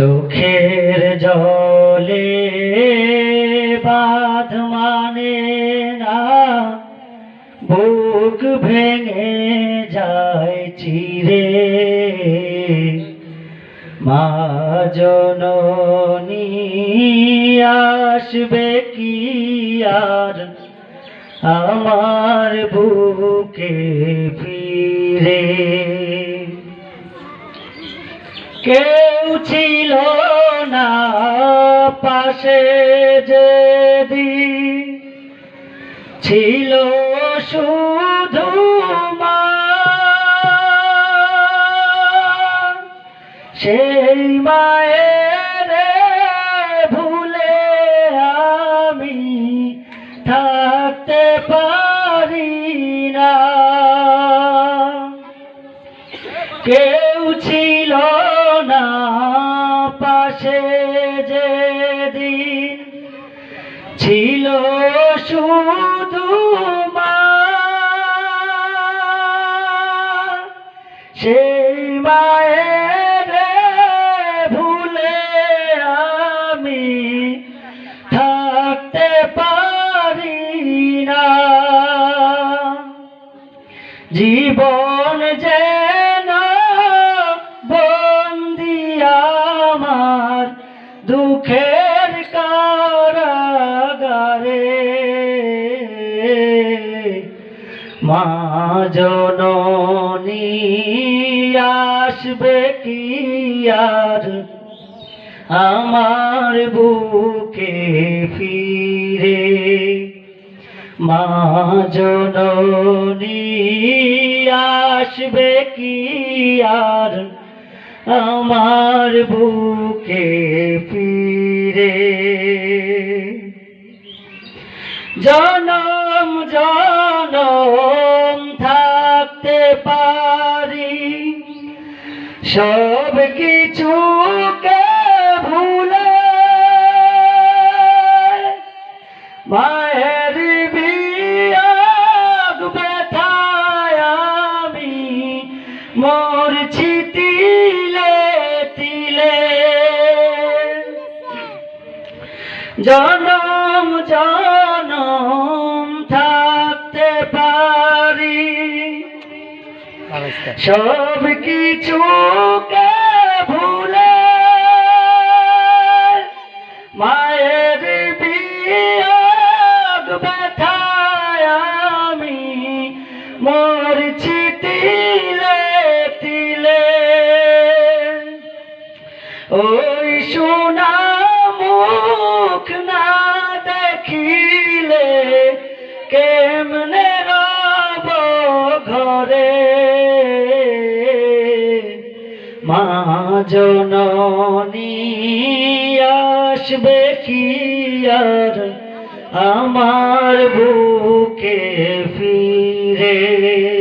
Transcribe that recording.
চোখের জলে বাঁধ মানে না? বুক ভেঙে যায় চিরে। মা আসবে কি আর? আমার বুকে ফিরে। কেউ পাশে যদি ছিল শুধু সেই মায়ের ভুলে আমি থাকতে পারি ছিল শুধু সেই মায়ের ভুলে আমি থাকতে পারি না। জীবন যেন বন্দি আমার দুঃখের মা আসবে কি আর? আমার বুকে ফিরে মা জননী আসবে কি আর? আমার বুকে ফিরে। জনম জনম থাকতে পারি। সব কিছুকে ভুলে মায়ের বিয়োগ ব্যথায় আমি মরছি তিলে তিলে। সব কিছুকে ভুলে? মায়ের বিয়োগ আমি মরছি তিলে তিলে। ওই সোনা মুখ না মা জননী আসবে কি আর? আমার বুকে ফিরে